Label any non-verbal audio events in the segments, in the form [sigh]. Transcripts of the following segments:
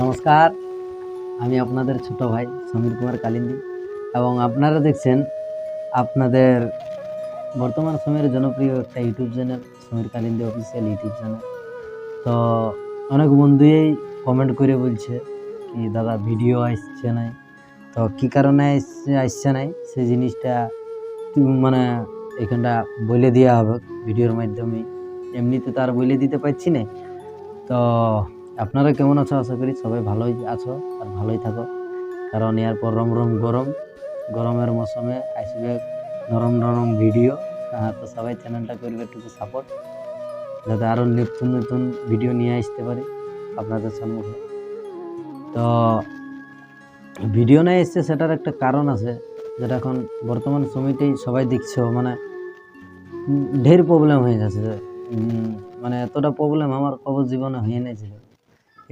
নমস্কার, আমি আপনাদের ছোট ভাই সমীর কুমার কালিন্দি এবং আপনারা দেখছেন আপনাদের বর্তমান সময়ের জনপ্রিয় একটা YouTube channel, Samir Kalindi official YouTube channel. তো অনেক বন্ধুই কমেন্ট করে বলছে কি, দাদা ভিডিও আসছে নাই। তো কী কারণে আসছে নাই? সেই জিনিসটা মানে এখানটা বলে দেওয়া হবে ভিডিওর মাধ্যমে। এমনিতে তো আর বলে দিতে পারছি না। তো আপনারা কেমন আছো? আশা করি সবাই ভালোই আছো আর ভালোই থাকো। কারণ এরপর রম রম গরম। গরমের মৌসুমে আসবে নরম নরম ভিডিও। তো সবাই চ্যানেলটা করবে একটু সাপোর্ট যাতে আরও নতুন নতুন ভিডিও নিয়ে আসতে পারি আপনাদের সম্মুখে। তো ভিডিও নিয়ে এসছে সেটার একটা কারণ আছে যেটা এখন বর্তমান সময়তেই সবাই দেখছ। মানে ঢের প্রবলেম হয়ে উম, মানে এতটা প্রবলেম আমার কবর জীবনে হয়ে নিয়েছিল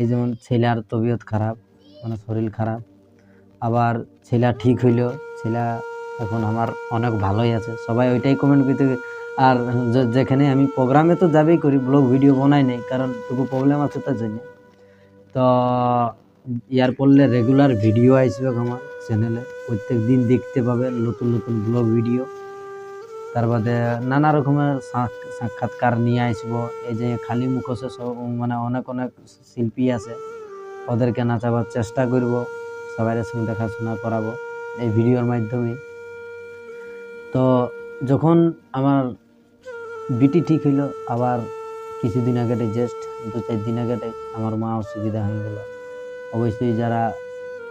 এই যেমন ছেলের তবিয়ত খারাপ মানে শরীর খারাপ, আবার ছেলা ঠিক হইল, ছেলা এখন আমার অনেক ভালোই আছে। সবাই ওইটাই কমেন্ট করতে আর যেখানে আমি প্রোগ্রামে তো যাবেই করি ব্লগ ভিডিও বানাই নাই, কারণ টুকু প্রবলেম আছে তার জন্য। তো ইয়ার পড়লে রেগুলার ভিডিও আসবে আমার চ্যানেলে প্রত্যেক দিন দেখতে পাবে নতুন নতুন ব্লগ ভিডিও তার বাদে নানা রকমের সাক- সাক্ষাৎকার নিয়ে আসব। এই যে খালি মুখোশে সব মানে অনেক অনেক শিল্পী আছে, ওদেরকে নাচাবার চেষ্টা করব সবাই সঙ্গে দেখাশোনা করাবো এই ভিডিওর মাধ্যমে। তো যখন আমার বিটি ঠিক হইল, আবার কিছুদিন আগে জাস্ট দু চার দিন আগে আমার মা অসুবিধা হয়ে গেল। অবশ্যই যারা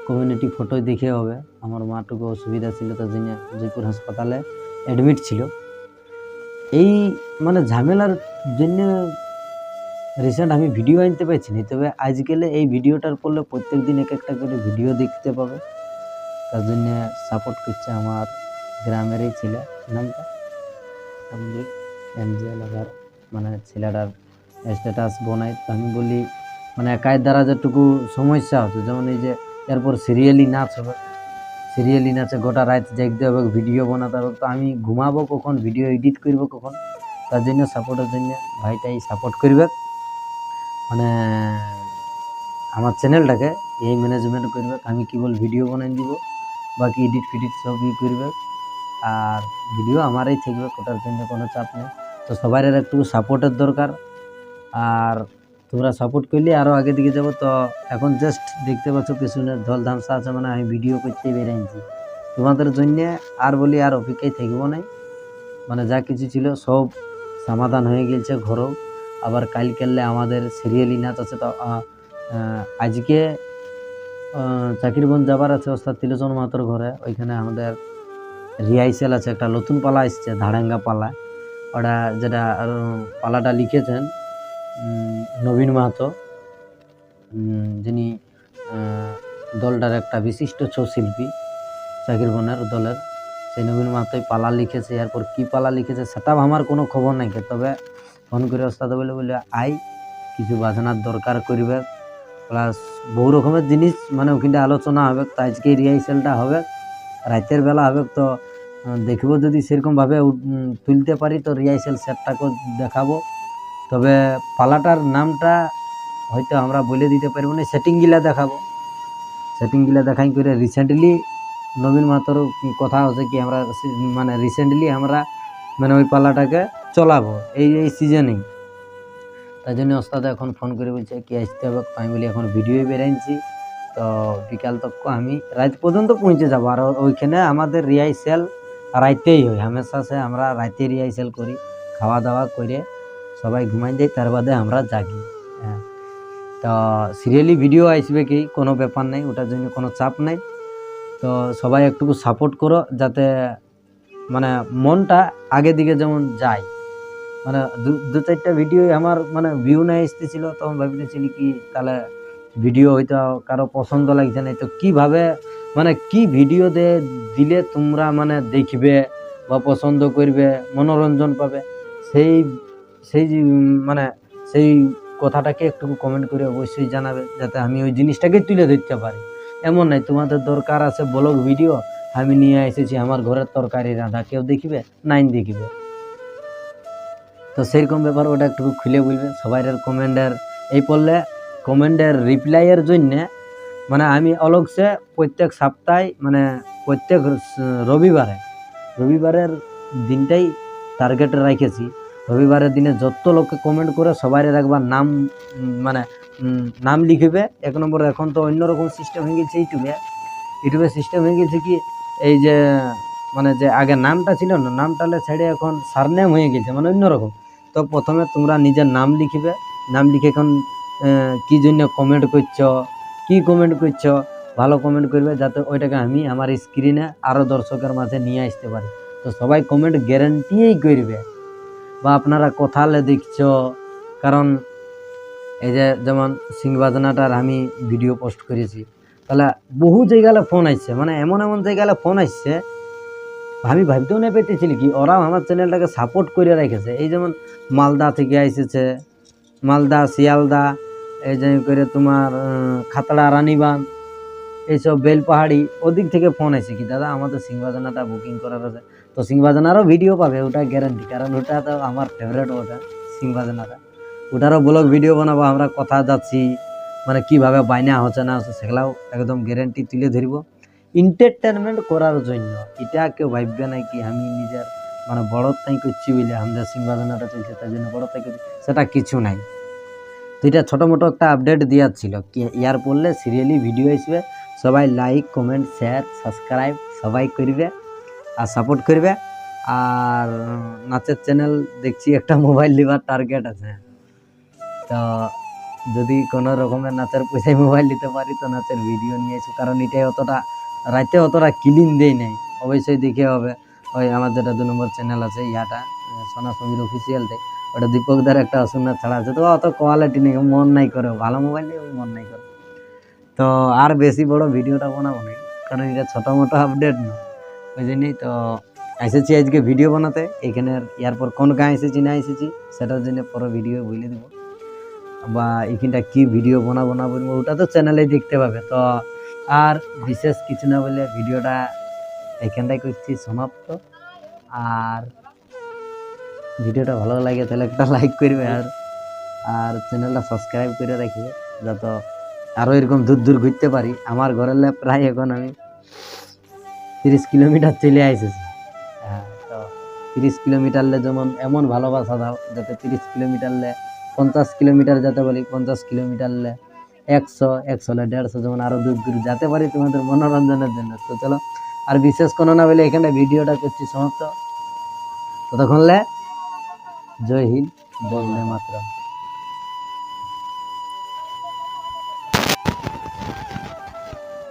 কমিউনিটি ফটো দেখে হবে, আমার মাটুকু অসুবিধা ছিল তার জন্য জয়পুর হাসপাতালে। অ্যাডমিট ছিল। এই মানে ঝামেলার জন্য রিসেন্ট আমি ভিডিও আনতে পারছি না তবে আজকালে এই ভিডিওটার পড়লে প্রত্যেক দিন এক একটা করে ভিডিও দেখতে পাবে। তার জন্য সাপোর্ট করছে আমার গ্রামেরই ছেলে নামটা? এমজি এমজে লাগার মানে ছেলেটার স্ট্যাটাস বনাই। তো আমি বলি মানে একাই দ্বারা যেটুকু সমস্যা হচ্ছে, যেমন এই যে এরপর সিরিয়ালি নাচ হবে সিরিয়ালি নাচে গোটা রাত দেখতে হবে ভিডিও বানাতে হবে। তো আমি ঘুমাবো কখন ভিডিও এডিট করব কখন? তার জন্য সাপোর্টের জন্য ভাইটাই সাপোর্ট করবে। মানে আমার চ্যানেলটাকে এই ম্যানেজমেন্ট করবে, আমি কেবল ভিডিও বানাই দিব, বাকি এডিট ফিডিট সব ই করবে। আর ভিডিও আমারই থাকবে ওটার জন্য কোনো চাপ নেই। তো সবার একটু সাপোর্টের দরকার। আর তোমরা সাপোর্ট করলে আরও আগে দিকে যাব। তো এখন জাস্ট দেখতে পাচ্ছ পিছনে ধল ধামসা আছে মানে আমি ভিডিও করতে বেরিয়েছি তোমাদের জন্য আর বলি আর অপেক্ষায় থাকব নাই। মানে যা কিছু ছিল সব সমাধান হয়ে গেছে ঘরেও। আবার কাল কাললে আমাদের সিরিয়ালি নাচ আছে তো আজকে চাকিরবন যাবার আছে ওস্তাদ তিলোচন মাতর ঘরে। ওইখানে আমাদের রিহাইসেল আছে, একটা নতুন পালা এসছে, ধাড়াঙ্গা পালা। ওটা যেটা পালাটা লিখেছেন। নবীন মাহাতো যিনি দলটার একটা বিশিষ্ট ছৌ শিল্পী চাকির বনের দলের। সেই নবীন মাহাতোই পালা লিখেছে, এরপর কি পালা লিখেছে সেটা আমার কোনো খবর নাই তবে ফোন করে ওস্তাদ বলে বলে আই কিছু বাজনার দরকার করবে। প্লাস বহু রকমের জিনিস মানে ওখানটা আলোচনা হবে তো আজকে রিহার্সেলটা হবে, রাতের বেলা হবে, তো দেখব যদি সেরকমভাবে তুলতে পারি, তো রিহার্সেল সেটটাকে দেখাবো। তবে পালাটার নামটা হয়তো আমরা বলে দিতে পারব না, সেটিংগুলা দেখাবো। সেটিংগুলা দেখাই করে রিসেন্টলি নবীন মাতর কথা হচ্ছে কি, আমরা মানে রিসেন্টলি আমরা মানে ওই পালাটাকে চলাবো, এই এই সিজনেই তাই জন্য ওস্তাদ এখন ফোন করে বলছে, কি আসতে হবে? আমি বলি, এখন ভিডিও বেরাইছি তো বিকাল তক আমি রাত পর্যন্ত পৌঁছে যাব। আর ওইখানে আমাদের রিহার্সেল রাইতেই হয়। হামেশা সে আমরা রাতে রিহার্সেল করি, খাওয়া দাওয়া করে সবাই ঘুমাই যাই তার বাদে আমরা জাগি হ্যাঁ। তো সিরিয়ালি ভিডিও আসবে কি, কোনো ব্যাপার নেই, ওটার জন্য কোনো চাপ নেই। তো সবাই একটু সাপোর্ট করো, যাতে মানে মনটা আগে দিকে যেমন যায়। মানে দু দু চারটা ভিডিও আমার মানে ভিউ না এসতেছিল তখন ভাবতেছিলি কি, তাহলে ভিডিও হয়তো কারও পছন্দ লাগছে না। তো কীভাবে মানে কি ভিডিও দে, দিলে তোমরা মানে দেখবে বা পছন্দ করবে, মনোরঞ্জন পাবে, সেই সেই মানে সেই কথাটাকে একটু কমেন্ট করে অবশ্যই জানাবে, যাতে আমি ওই জিনিসটাকে তুলে ধরতে পারি। এমন নাই তোমাদের দরকার আছে ব্লগ ভিডিও আমি নিয়ে এসেছি আমার ঘরের তরকারি, রাঁধা কেউ দেখিবে? নাইন দেখিবে। তো সেরকম ব্যাপার ওটা একটু খুলে বলবে, সবাই কমেন্টের এই পড়লে কমেন্টের রিপ্লাইয়ের জন্য মানে আমি অলগসে প্রত্যেক সপ্তাহে মানে প্রত্যেক রবিবারে, রবিবারের দিনটাই টার্গেট রেখেছি। রবিবারের দিনে যত লোকে কমেন্ট করে সবাই একবার নাম মানে নাম লিখবে। এক নম্বর, এখন তো অন্যরকম সিস্টেম হয়ে গেছে ইউটিউবে। ইউটিউবে সিস্টেম হয়ে গেছে কি, এই যে মানে যে আগে নামটা ছিল না নামটালে ছেড়ে এখন সারনেম হয়ে গেছে মানে অন্যরকম তো প্রথমে তোমরা নিজের নাম লিখবে। নাম লিখে এখন কি জন্য কমেন্ট করছ, কি কমেন্ট করছ, ভালো কমেন্ট করবে, যাতে ওইটাকে আমি আমার স্ক্রিনে আরও দর্শকের মাঝে নিয়ে আসতে পারি। তো সবাই কমেন্ট গ্যারান্টিই করবে। বা আপনারা কোথালে দেখছ? কারণ এই যে যেমন সিং বাজনাটার আমি ভিডিও পোস্ট করেছি, তাহলে বহু জায়গায় ফোন আসছে মানে এমন এমন জায়গালে ফোন আসছে আমি ভাবতেও না পেতেছিলি কি, ওরাও আমার চ্যানেলটাকে সাপোর্ট করে রেখেছে। এই যেমন মালদা থেকে এসেছে মালদা, শিয়ালদা, এই যে করে তোমার খাতড়া রানীবান এইসব বেলপাহাড়ি, ওদিক থেকে ফোন এসে কি, দাদা আমাদের সিংবাজানাটা বুকিং করার আছে। তো সিংবাজানারও ভিডিও পাবে, ওটা গ্যারান্টি কারণ ওটা তো আমার ফেভারেট ওটা সিংবাজানাটা ওটারও ব্লগ ভিডিও বানাবো, আমরা কথা যাচ্ছি মানে কীভাবে বাইনা হচ্ছে না হচ্ছে, সেগুলাও একদম গ্যারান্টি তুলে ধরব। এন্টারটেনমেন্ট করার জন্য, এটা কেউ ভাববে না কি, আমি নিজের মানে বড় তাই করছি বলে আমাদের সিংবাজানাটা চলছে, তার জন্য বড় তাই করছি। সেটা কিছু নাই। তো এটা ছোটো মোটো একটা আপডেট দেওয়ার ছিল, কি, ইয়ার পড়লে সিরিয়ালি ভিডিও আসবে সবাই লাইক কমেন্ট শেয়ার সাবস্ক্রাইব সবাই করবে আর সাপোর্ট করবে। আর নাচের চ্যানেল দেখছি একটা মোবাইল নেবার টার্গেট আছে। তো যদি কোনো রকমের নাচের পয়সায় মোবাইল নিতে পারি, তো নাচের ভিডিও নিয়েছি কারণ এটাই অতটা, রাতে অতটা ক্লিন দেই নাই। অবশ্যই দেখে হবে। ওই আমার যেটা দু নম্বর চ্যানেল আছে, ইয়াটা, সোনা সমীর অফিসিয়ালটাই ওটা দীপকদার একটা অসুন্দর ছাড়া আছে। তো অত কোয়ালিটি নেই মন নাই করে। ভালো মোবাইল নেই মন নাই করে। তো আর বেশি বড় ভিডিওটা বানাবো না, কারণ এটা ছোটো মোটো আপডেট না ওই জন্যই তো এসেছি আজকে ভিডিও বানাতে এখানের ইয়ারপর কোন গাঁ এসেছি না এসেছি সেটার জন্য পরে ভিডিও বলে দেবো। বা এখানটা কি ভিডিও বানাবো, না বলব ওটা তো চ্যানেলে দেখতে পাবে। তো আর বিশেষ কিছু না বলে ভিডিওটা এখানটাই করছি, সমাপ্ত। আর ভিডিওটা ভালো লাগে তাহলে একটা [laughs] লাইক করবে আর আর চ্যানেলটা সাবস্ক্রাইব করে রাখবে, যাতে আরও এরকম দূর দূর ঘুরতে পারি। আমার ঘরের লে প্রায় এখন আমি তিরিশ কিলোমিটার চলে এসেছি হ্যাঁ তো তিরিশ কিলোমিটারলে যেমন এমন ভালোবাসা দাও, যাতে তিরিশ কিলোমিটারলে পঞ্চাশ কিলোমিটার যেতে পারি পঞ্চাশ কিলোমিটারলে একশো একশো একশোলে দেড়শো যেমন আরও দূর দূর যেতে পারি তোমাদের মনোরঞ্জনের জন্য। তো চলো, আর বিশেষ কোনো না বলে এখানে ভিডিওটা করছি সমাপ্ত। ততক্ষণলে জয় হিন্দ, বন্দে মাতরম।